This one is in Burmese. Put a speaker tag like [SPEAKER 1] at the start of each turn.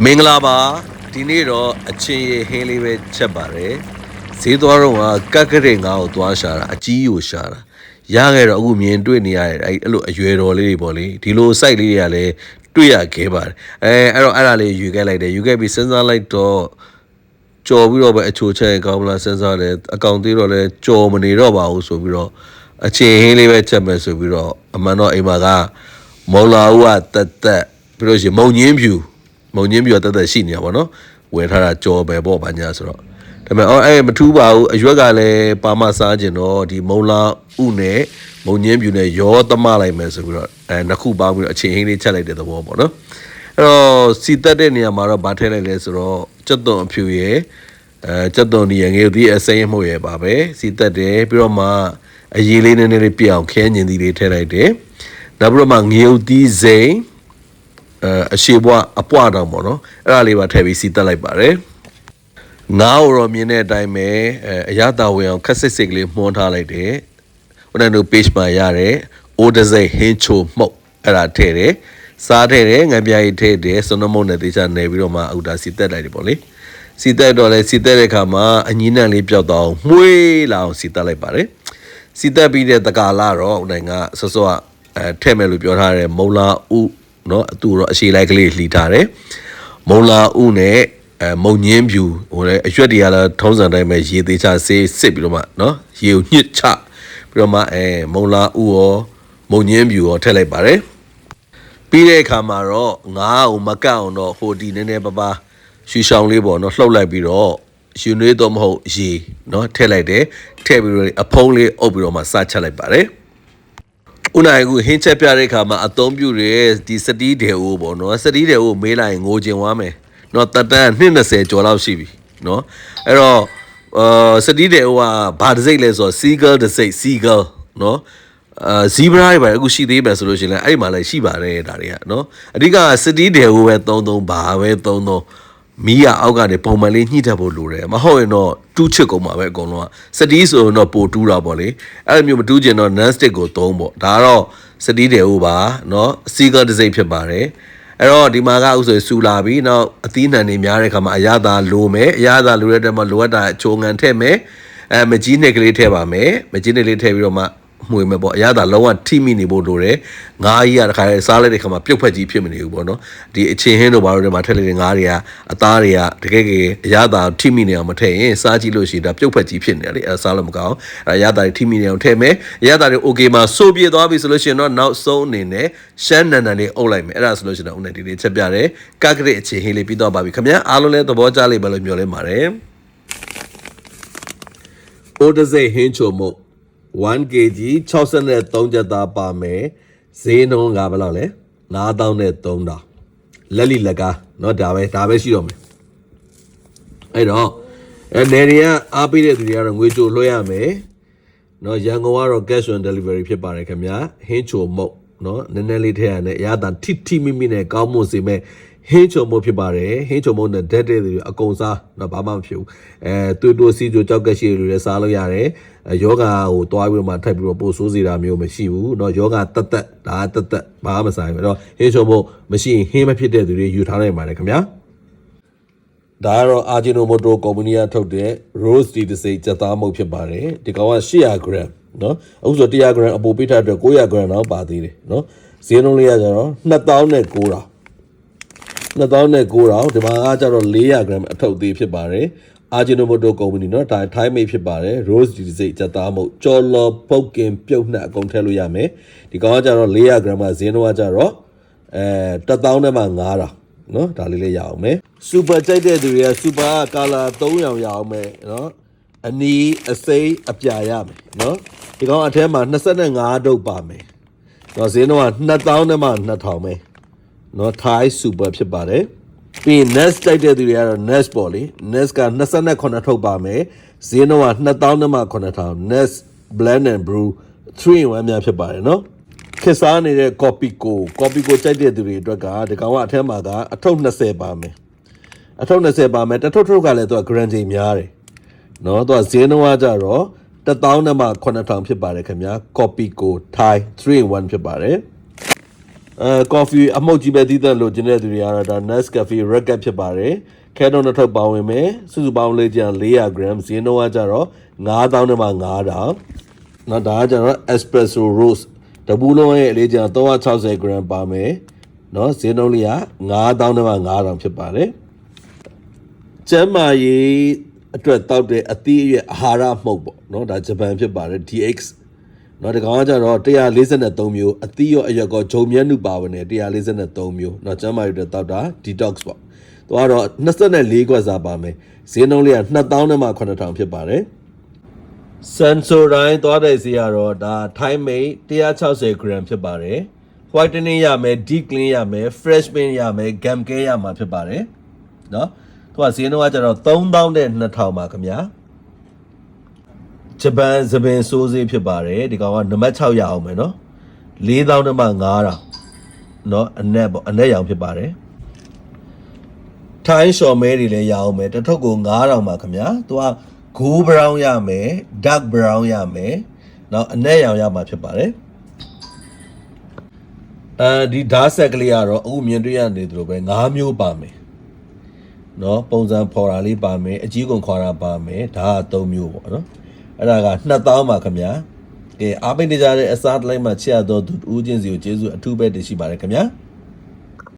[SPEAKER 1] မင်္ဂလာပါဒီနေ့တော့အချင်းရဟင်းလေးပဲချက်ပါတယ်ဈေးသွားတော့ကကက်ကတဲ့ငါ့ကိုသွားရှာတာအကြီးကိုရှာတာရခဲ့တော့အခုမြင်တွေ့နေရတယ်အဲ့အဲ့လိုအရွယ်တော်လေးတွေပေါ့လေဒီလို site လေးတွေကလည်းတွေ့ရခဲ့ပါတယ်အဲအဲ့တော့အဲ့ဒါလေးယူခဲ့လိုက်တယ်ယူခဲ့ပြီးစဉ်းစားလိုက်တော့ကြော်ပြီးတော့ပဲအချိုချက်ကောင်းမလားစဉ်းစားတယ်အကောင်သေးတော့လဲကြော်မနေတော့ပါဘူးဆိုပြီးတော့အချင်းဟင်းလေးပဲချက်မယ်ဆိုပြီးတော့အမှန်တော့အိမ်မှာကမော်လာဦးကတက်တက်ပြီးလို့ရှိရင်မုံညင်းဖြူ မုံညင်းပြတော့တက်တက်ရှိနေတာပေါ့နော်ဝယ်ထားတာကြော်ပဲပေါ့ဗာညာဆိုတော့ဒါပေမဲ့အော်အဲ့မထူးပါဘူးအရွက်ကလည်းပါမစားခြင်းတော့ဒီမုံလာဥနဲ့မုံညင်းပြူနဲ့ရောသမလိုက်မယ်ဆိုပြီးတော့အဲနှစ်ခုပေါင်းပြီးတော့အချိန်ဟင်းလေးချက်လိုက်တဲ့သဘောပေါ့နော်အဲ့တော့စီတက်တဲ့နေရာမှာတော့ဗာထည့်လိုက်လဲဆိုတော့ကြက်သွန်အဖြူရယ်အဲကြက်သွန်ဒီရငယ်သီးအစိမ်းမှုရယ်ပါပဲစီတက်တယ်ပြီးတော့မှအရေးလေးနည်းနည်းလေးပြအောင်ခဲညင်သီးလေးထည့်လိုက်တယ်နောက်ပြီးတော့မှငရုတ်သီးစိမ်း အဲအရှိဘွားအပွားတောင်ပေါ့နော်အဲ့ဒါလေးပါထည့်ပြီးစီတက်လိုက်ပါတယ်ငါ့ကိုတော့မြင်တဲ့အတိုင်းပဲအဲအရသာဝင်အောင်ခက်စစ်စစ်ကလေးမှုန်းထားလိုက်တယ်ဟိုနန်တို့ page မှာရတယ်အိုးဒဇိဟင်းချိုမှုတ်အဲ့ဒါထည့်တယ်စားထည့်တယ်ငံပြားကြီးထည့်တယ်စွန်းနမုတ်နဲ့တေချာနေပြီးတော့မှအူတာစီတက်လိုက်တယ်ပေါ့လေစီတက်တော့လဲစီတက်တဲ့ခါမှာအငီးနံလေးပျောက်တော့မှွေးလာအောင်စီတက်လိုက်ပါတယ်စီတက်ပြီးတဲ့တကာလာတော့ဟိုနိုင်ငံဆော့ဆော့ကအဲထည့်မယ်လို့ပြောထားတယ်မုံလာဥ เนาะသူတော့အရှိလိုက်ကလေးလှီထားတယ်မုံလာဥနဲ့အဲမုံညင်းဖြူဟိုလေအရွက်တွေကလည်းထုံးစံတိုင်းပဲရေသေးချဆေးစစ်ပြီးတော့မှเนาะရေကိုညှစ်ချပြီးတော့မှအဲမုံလာဥရောမုံညင်းဖြူရောထည့်လိုက်ပါတယ်ပြီးတဲ့အခါမှာတော့ငါးကိုမကန့်အောင်တော့ဟိုဒီနည်းနည်းပါးပါရှူရှောင်းလေးပေါ့เนาะလှုပ်လိုက်ပြီးတော့ယူနွေးတော့မဟုတ်ရေเนาะထည့်လိုက်တယ်ထည့်ပြီးတော့အဖုံးလေးအုပ်ပြီးတော့မှစချက်လိုက်ပါတယ် ဥနိုင်ကူဟင်းချက်ပြတဲ့အခါမှာအသုံးပြုတဲ့ဒီစတီးတယ်အိုးပေါ့နော်စတီးတယ်အိုးမေးလိုက်ရင်ငိုကျင်သွားမယ်နော်တတန်း220ကျော်လောက်ရှိပြီနော်အဲ့တော့အာစတီးတယ်အိုးကဘာတစ်စိတ်လဲဆိုတော့ seagull တစ်စိတ် seagull နော်အာ zebra တွေပါအခုရှိသေးမယ်ဆိုလို့ရှိရင်လည်းအဲ့ဒီမှာလည်းရှိပါတယ်ဒါတွေကနော်အဓိကစတီးတယ်အိုးပဲ33ဘာပဲ33 မီးရအောက်ကနေပုံမှန်လေးညှိတတ်ဖို့လိုတယ်မဟုတ်ရင်တော့တူးချစ်ကုန်မှာပဲအကုန်လုံးကစတီးဆိုရင်တော့ပိုတူးတာပေါ့လေအဲ့လိုမျိုးမတူးကျင်တော့ non stick ကိုသုံးပေါ့ဒါကတော့စတီးတယ်ဟုတ်ပါเนาะစီကတစ်စိတ်ဖြစ်ပါတယ်အဲ့တော့ဒီမှာကဥဆိုရင်စူလာပြီနောက်အသီးနှံတွေများတဲ့ခါမှာအရသာလိုမယ်အရသာလိုတဲ့တက်မှာလိုအပ်တာအချိုငံထည့်မယ်အဲမကြီးနှစ်ကလေးထည့်ပါမယ်မကြီးနှစ်လေးထည့်ပြီးတော့မှ မှွေမဲ့ပေါ့အရသာလုံးဝထိမိနေဖို့လိုတယ်ငါးကြီးကတခါလေစားလိုက်တဲ့ခါမှာပြုတ်ဖက်ကြီးဖြစ်မနေဘူးပေါ့နော်ဒီအချင်းဟင်းတို့ဘာလို့ဒီမှာထက်လိုက်တဲ့ငါးတွေကအသားတွေကတကယ်ကြီးအရသာထိမိနေအောင်မထည့်ရင်စားကြည့်လို့ရှိရင်ဒါပြုတ်ဖက်ကြီးဖြစ်နေတယ်လေအဲစားလို့မကောင်းအဲအရသာတွေထိမိနေအောင်ထည့်မယ်အရသာတွေ okay မှာစိုးပြေသွားပြီဆိုလို့ရှိရင်တော့နောက်ဆုံးအနေနဲ့ရှမ်းနန်နန်လေးအုပ်လိုက်မယ်အဲ့ဒါဆိုလို့ရှိရင်တော့ဦးနဲ့ဒီလေးချက်ပြတယ်ကကရစ်အချင်းဟင်းလေးပြီးတော့ပါပြီခင်ဗျာအားလုံးလည်းသဘောကျလိမ့်မယ်လို့မျှော်လင့်ပါတယ် Odaze Hincho Mo 1 kg 63ချက်သားပါမယ်ဈေးနှုန်းကဘယ်လောက်လဲ9000နဲ့3000လက်လီလက်ကားเนาะဒါပဲဒါပဲရှိတော့မယ်အဲ့တော့အဲနေရီကအားပေးတဲ့သူတွေကတော့ငွေကြိုလွှဲရမယ်เนาะရန်ကုန်ကတော့ cash on delivery ဖြစ်ပါတယ်ခင်ဗျာဟင်းချိုမုတ်เนาะနည်းနည်းလေးထည့်ရနဲ့အရသာထိထိမိမိနဲ့ကောင်းမွန်စေမဲ့ဟင်းချုံမုတ်ဖြစ်ပါတယ်ဟင်းချုံမုတ်နဲ့ဓာတ်တဲ့တွေအကုန်စားတော့ဘာမှမဖြစ်ဘူးအဲတူတူစီကျိုကြောက်ကက်ရှိတွေလည်းစားလို့ရတယ် ယောဂါကိုတွားပြီးတော့မှထပ်ပြီးတော့ပို့ဆိုးစေတာမျိုးမရှိဘူးเนาะယောဂါတက်တက်ဒါတက်တက်ဘာမှမဆိုင်ဘူးအဲ့တော့ဟင်းချုံမို့မရှိရင်ဟင်းမဖြစ်တဲ့သူတွေယူထားနိုင်ပါတယ်ခင်ဗျာဒါကတော့ Ajinomoto ကုမ္ပဏီကထုတ်တဲ့ Rose Tea တစ်စိတ်စက်သားမုတ်ဖြစ်ပါတယ်ဒီကောင်က800 gram เนาะအခုဆို100 gram အပိုပေးထားတဲ့အတွက်900 gram တော့ပါသေးတယ်เนาะဈေးနှုန်းလေးကကျတော့2000နဲ့900 2000နဲ့9000ဒီမှာကကျတော့400 gram အထုပ်သေးဖြစ်ပါတယ်အာဂျီနိုမိုတိုကုမ္ပဏီเนาะဒါထိုင်းမိတ်ဖြစ်ပါတယ် Rose ဒီစိတ်စက်သားမုတ်ကြော်လော်ပုတ်ကင်ပြုတ်နှက်အကုန်ထည့်လို့ရမယ်ဒီကောင်ကကျတော့400 gram ကဈေးနှုန်းကကျတော့အဲ1000နဲ့မှ9000เนาะဒါလေးလေးရအောင်မယ်စူပါကြိုက်တဲ့သူတွေကစူပါကာလာ3ရောင်ရအောင်မယ်เนาะအနီးအစိမ်းအပြာရမယ်เนาะဒီကောင်အထဲမှာ25ဒုတ်ပါမယ်တော့ဈေးနှုန်းက2000နဲ့မှ2000ပဲ နော်ထိုင်းစူပါဖြစ်ပါတယ်ပြီး nest တိုက်တဲ့သူတွေကတော့ nest ပေါ့လေ nest က28ထုတ်ပါမယ်ဈေးနှုန်းက2000နဲ့မှ9000 nest blend and brew 3 in 1များဖြစ်ပါတယ်နော်ခက်စားနေတဲ့ copy ကို copy ကိုကြိုက်တဲ့သူတွေအတွက်ကဒီကောင်ကအထက်မှာကအထုပ်20ပါမယ်အထုပ်20ပါမယ်တထုပ်ထုပ်ကလည်းသူက guarantee များတယ်နော်သူကဈေးနှုန်းကကြတော့1000နဲ့မှ9000ဖြစ်ပါတယ်ခင်ဗျာ copy ကို thai 3 in 1ဖြစ်ပါတယ် အဲ coffee အမှုတ်ကြီးပဲသီးသန့်လို့ကျင်းတဲ့သူတွေကတော့ဒါ Nescafe Racket ဖြစ်ပါတယ်ခဲတော့နှစ်ထုပ်ပါဝင်မယ်စုစုပေါင်းလေးကျန်400 gram ဈေးနှုန်းကကြတော့9000နဲ့မှ9000နော်ဒါကကြတော့ espresso roast တပူးလုံးရဲ့အလေးကျန်360 gram ပါမယ်နော်ဈေးနှုန်းလေးက9000နဲ့မှ9000ဖြစ်ပါတယ်ကျမ်းမာရေးအတွက်တောက်တဲ့အသီးအရွက်အာဟာရမှုတ်ပေါ့နော်ဒါဂျပန်ဖြစ်ပါတယ် DX နော်ဒီကောင်ကကြတော့143မျိုးအသီးရောအရွက်ကောဂျုံမြတ်နုပါဝင်တယ်143မျိုးနော်ကျမ်းမာရေးအတွက်တောက်တာ detox ပေါ့သူကတော့24ခွက်စာပါမယ်ဈေးနှုန်းလေးက2000နဲ့မှ9000ဖြစ်ပါတယ် စန်ဆိုတိုင်းသွားတဲ့စီကတော့ဒါ Thai made 160 gram ဖြစ်ပါတယ် whitening ရမယ် deep clean ရမယ် fresh pin ရမယ် gum care ရမှာဖြစ်ပါတယ်เนาะသူကဈေးနှုန်းကကျတော့3000နဲ့2000ပါခင်ဗျာ ဂျပန်သပင်စိုးစေးဖြစ်ပါတယ်ဒီကောင်ကနံပါတ်6ရအောင်မယ်เนาะ4000နဲ့မှ9000เนาะအနက်ပေါ့အနက်ရောင်ဖြစ်ပါတယ်ထိုင်းရှော်မဲတွေလည်းရအောင်မယ်တစ်ထုပ်ကို9000ပါခင်ဗျာသူက gold brown ရမယ် dark brown ရမယ်နောက်အနက်ရောင်ရမှာဖြစ်ပါတယ်အဲဒီဓာတ်ဆက်ကလေးကတော့အခုမြင်တွေ့ရနေသလိုပဲ၅မျိုးပါမယ်เนาะပုံစံဖော်တာလေးပါမယ်အကြီးကုန်ခွာတာပါမယ်ဒါက၃မျိုးပေါ့နော် အဲ့ဒါက2000ပါခင်ဗျာကဲအားပေးနေကြတဲ့အစားတလိုက်မှချစ်ရတော့သူဦးချင်းစီကိုကျေးဇူးအထူးပဲတင်ရှိပါတယ်ခင်ဗျာ